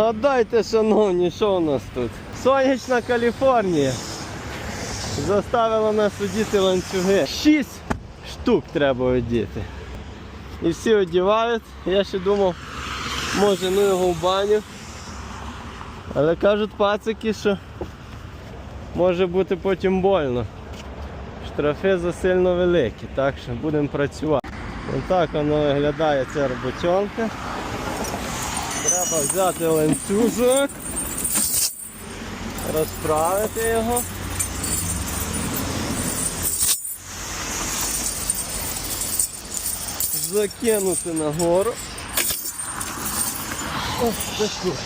Гадайте, шановні, що у нас тут? Сонячна Каліфорнія. Заставила нас одіти ланцюги. Шість штук треба одіти. І всі одівають. Я ще думав, може ну його в баню. Але кажуть пацики, що може бути потім больно. Штрафи засильно великі, так що будемо працювати. Ось так воно виглядає ця роботенка. Треба взяти ланцюжок, розправити його. Закинути нагору. Ось таку.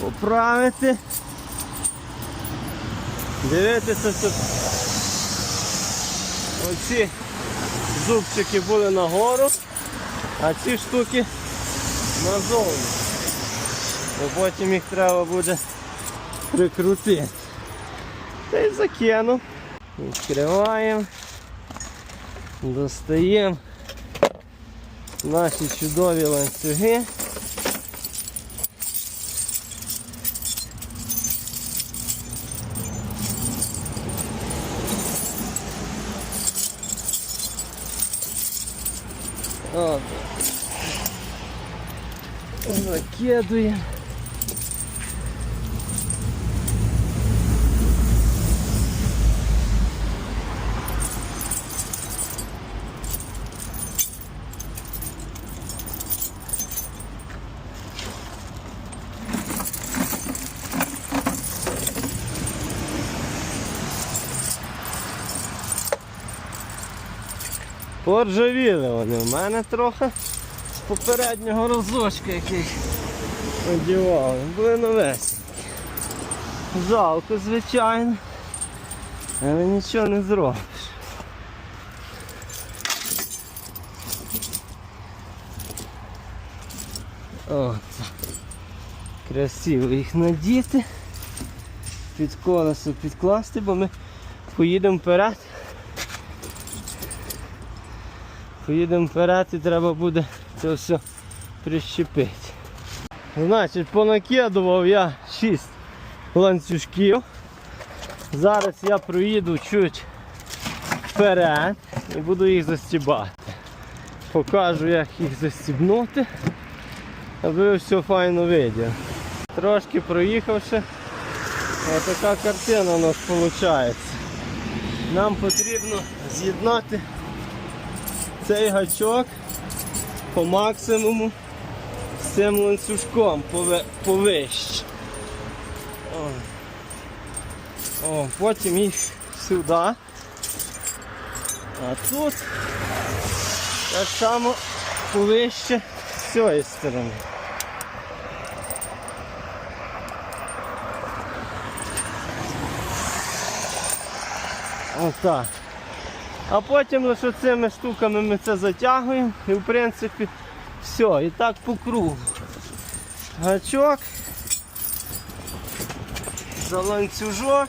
Поправити. Дивитися, щоб оці зубчики були нагору, а ці штуки назовні. Бо потім їх треба буде прикрутити. Та й закину. Відкриваємо. Достаємо наші чудові ланцюги. Закидуємо. Поржавіли вони в мене трохи з попереднього разочка, який одівав. Були новесенькі. Жалко, звичайно. Але нічого не зробиш. От. Красиво їх надіти. Під колесо підкласти, бо ми поїдемо вперед. Поїдемо вперед і треба буде це все прищепити. Значить, понакидував я 6 ланцюжків. Зараз я проїду чуть вперед і буду їх застібати. Покажу, як їх застібнути, аби все файно виділи. Трошки проїхавши, отака картина у нас виходить. Нам потрібно з'єднати цей гачок по максимуму з цим ланцюжком повище. О, потім їх сюди. А тут так само повище з цієї сторони. Отак. А потім лише цими штуками ми це затягуємо і в принципі все, і так по кругу. Гачок, за ланцюжок.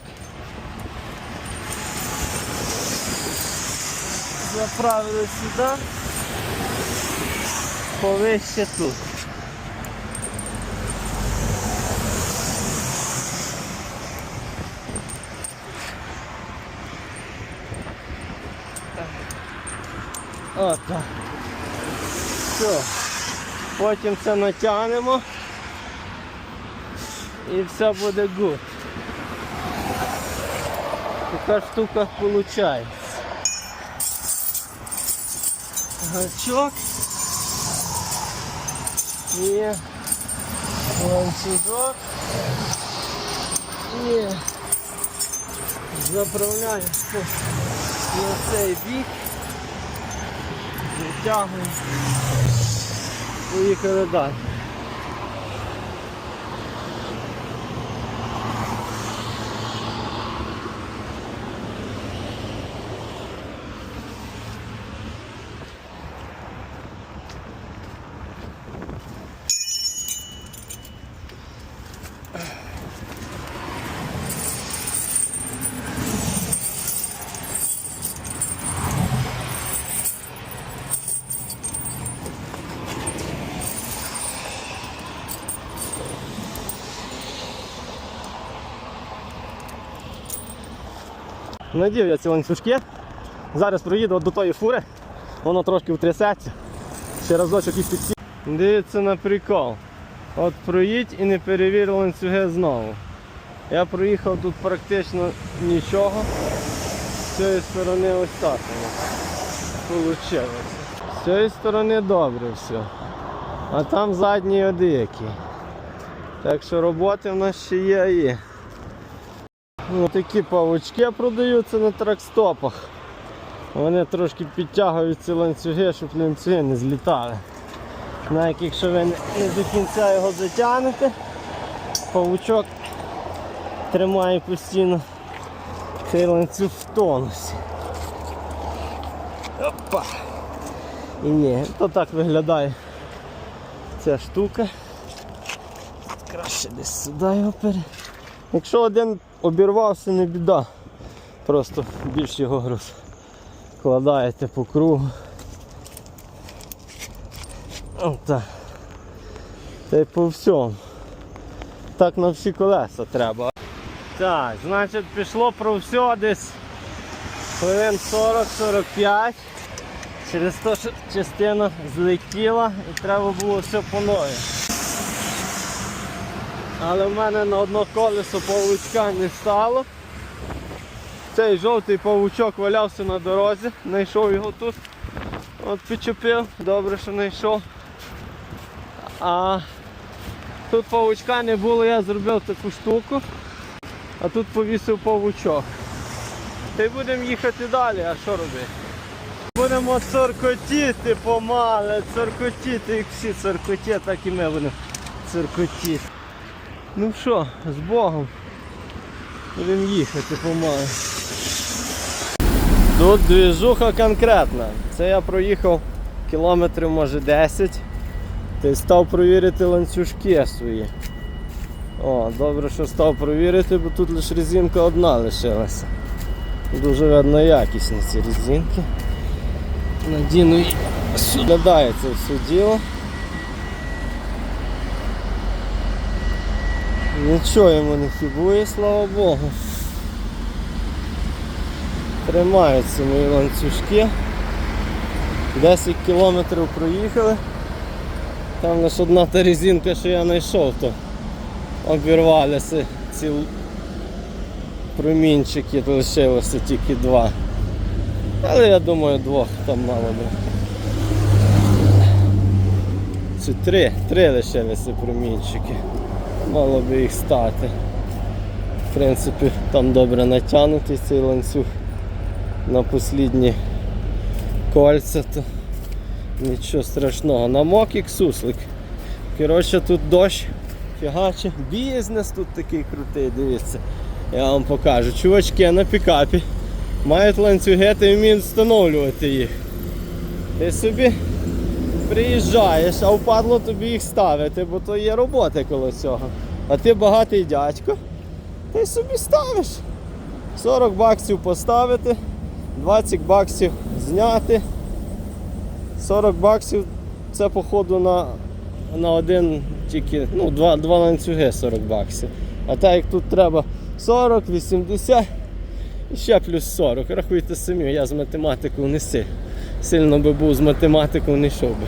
Заправили сюди, повище тут. От. Все. Потім це натягнемо і все буде гуд. Така штука виходить. Гачок і ланцюжок і заправляємо на цей бік. Витягуємо. Поїхали далі. Надів я ці ланцюжки. Зараз проїду до тої фури, воно трошки втрясеться. Ще разочок і підсі. Дивіться на прикол. От проїдь і не перевір ланцюги знову. Я проїхав тут практично нічого. З цієї сторони ось так вийшло. З цієї сторони добре все. А там задній одикий. Так що роботи в нас ще є і. Ну, такі павучки продаються на тракстопах. Вони трошки підтягують ці ланцюги, щоб ланцюги не злітали. Навіть якщо ви не до кінця його затягнете, павучок тримає постійно цей ланцюг в тонусі. Опа! І ні, то так виглядає ця штука. Краще десь сюди його пере. Якщо один обірвався, не біда. Просто більш його груз. Кладаєте по кругу. Отак. Та й по всьому. Так на всі колеса треба. Так, значить пішло про все десь хвилин 40-45. Через те, що частина злетіла і треба було все по нові. Але в мене на одно колесо павучка не стало. Цей жовтий павучок валявся на дорозі, знайшов його тут. От підчепив, добре, що знайшов. А тут павучка не було, я зробив таку штуку, а тут повісив павучок. Та й будемо їхати далі, а що робити? Будемо цоркотіти помале, цоркотіти, як всі цоркотять, так і ми будемо цоркотіти. Ну що, з Богом. Будемо їхати помале. Тут двіжуха конкретна. Це я проїхав кілометрів може 10. Ти став провірити ланцюжки свої. О, добре, що став провірити, бо тут лише резинка одна лишилася. Дуже видно якісні ці резинки. Надіну. Глядає це все діло. Нічого йому не хібує, слава Богу. Тримаються мої ланцюжки. 10 кілометрів проїхали. Там лише одна та резинка, що я знайшов, то обірвалися ці промінчики, лишилося тільки два. Але я думаю двох там мало би. Чи три, три лишилися промінчики. Мало би їх стати. В принципі, там добре натягнутий цей ланцюг на послідні кольця, то нічого страшного. Намок як суслик. Коротше, тут дощ фігаче. Бізнес тут такий крутий, дивіться. Я вам покажу. Чувачки на пікапі мають ланцюги та вміють встановлювати їх. Ти собі приїжджаєш, а впадло тобі їх ставити, бо то є роботи коло цього. А ти багатий дядько, ти собі ставиш. 40 баксів поставити, 20 баксів зняти. 40 баксів це походу на, на один тільки, ну, два, два ланцюги 40 баксів. А так як тут треба 40, 80 і ще плюс 40. Рахуйте самі, я з математикою не си. Сильно би був з математикою, не йшов би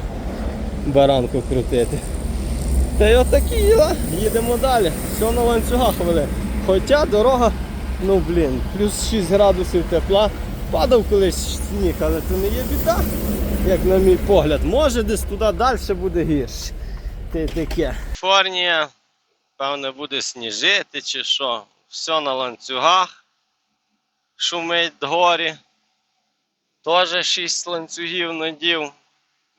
баранку крутити. Та й отакі діла, їдемо далі. Все на ланцюгах вели. Хоча дорога, ну блін, плюс 6 градусів тепла. Падав колись сніг, але це не є біда, як на мій погляд. Може десь туди далі буде гірше. Ти таке. Каліфорнія, певне, буде сніжити чи що. Все на ланцюгах. Шумить дгорі. Теж 6 ланцюгів надів.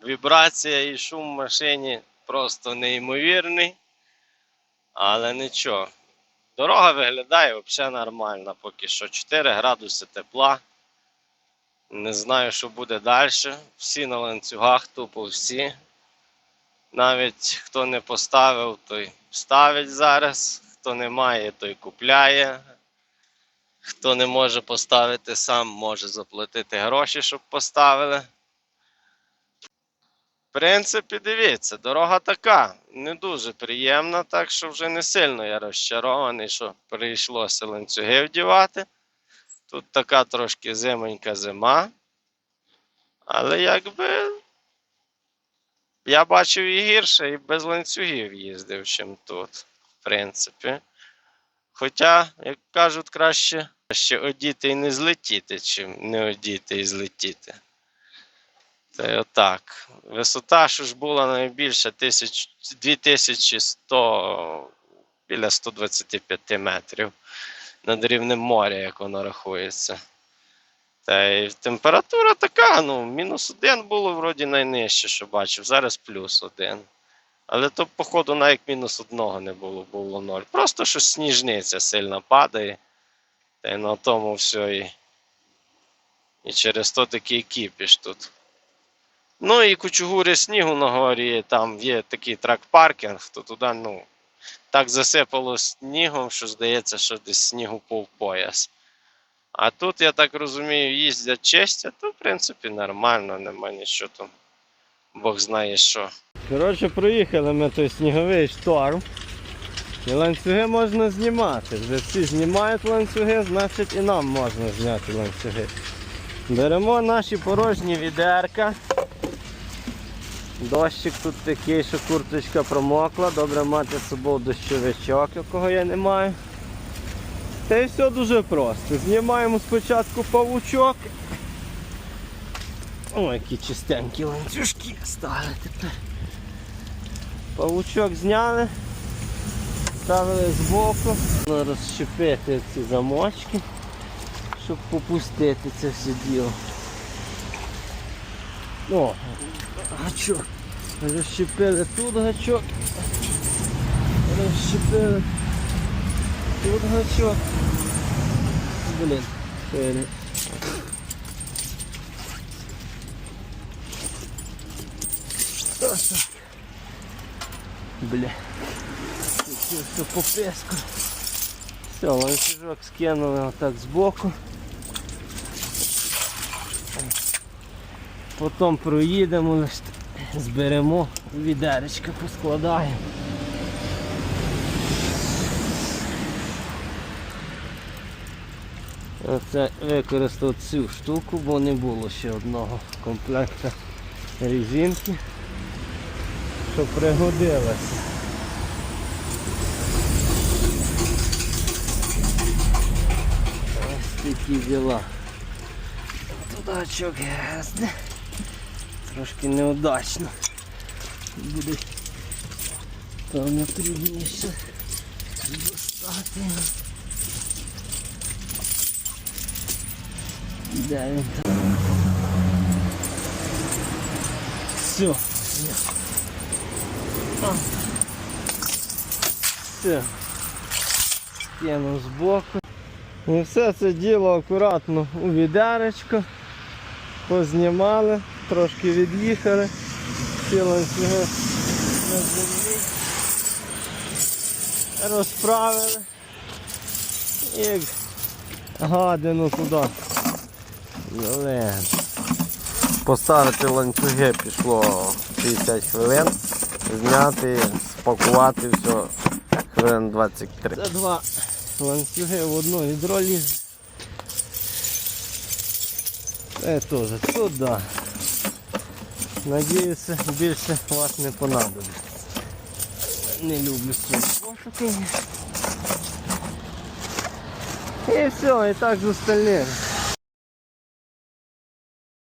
Вібрація і шум в машині просто неймовірний. Але нічого. Дорога виглядає взагалі нормально. Поки що 4 градуси тепла. Не знаю, що буде далі. Всі на ланцюгах, тупо всі. Навіть хто не поставив, той ставить зараз. Хто не має, той купляє. Хто не може поставити сам, може заплатити гроші, щоб поставили. В принципі, дивіться, дорога така, не дуже приємна, так що вже не сильно я розчарований, що прийшлося ланцюги вдівати. Тут така трошки зимонька зима. Але якби я бачив і гірше, і без ланцюгів їздив, чим тут, в принципі. Хоча, як кажуть, краще, краще одіти і не злетіти, чим не одіти і злетіти. Та й отак. Висота, що ж була найбільша, 2100, біля 125 метрів над рівнем моря, як воно рахується. Та й температура така, ну, мінус один було вроді найнижче, що бачив. Зараз плюс один. Але то, походу, навіть мінус одного не було, було ноль. Просто що сніжниця сильно падає. Та й на тому все і. І через то такий кіпіш тут. Ну і кучугури снігу на горі, там є такий трак-паркінг, то туди, ну, так засипало снігом, що здається, що десь снігу пов пояс. А тут, я так розумію, їздять чистять, то в принципі нормально, нема нічого там. Бог знає що. Коротше, проїхали ми той сніговий шторм. І ланцюги можна знімати. Вже всі знімають ланцюги, значить і нам можна зняти ланцюги. Беремо наші порожні відерка. Дощик тут такий, що курточка промокла. Добре мати з собою дощовичок, якого я не маю. Та й все дуже просто. Знімаємо спочатку павучок. О, які чистенькі ланцюжки стали тепер. Павучок зняли, ставили збоку, розщепити ці замочки, щоб попустити це все діло. О, гачок. Розщепили тут гачок. Розщепили тут гачок. Блін, пере. Ось так. Бля. Все по песку. Все, ланцюжок скинули отак збоку. Потім проїдемо, зберемо, відеречка поскладаємо. Оце використав цю штуку, бо не було ще одного комплекта резинки, що пригодилася. Ось такі діла. Тудачок грязне. Трошки неудачно. Буде певно трудніше достати. Де він там? Все. Все. Скинув збоку. І все це діло акуратно у відеречко. Познімали, трошки від'їхали. Всі ланцюги на землі. Розправили. І гадину туди. Поставити ланцюги пішло 50 хвилин. Зняти, спакувати все хвилин 23. Це два ланцюги в одну відро лізе. Це теж туди. Надіюся, більше вас не понадобиться. Не люблю цього такий. І все, і так з остальним.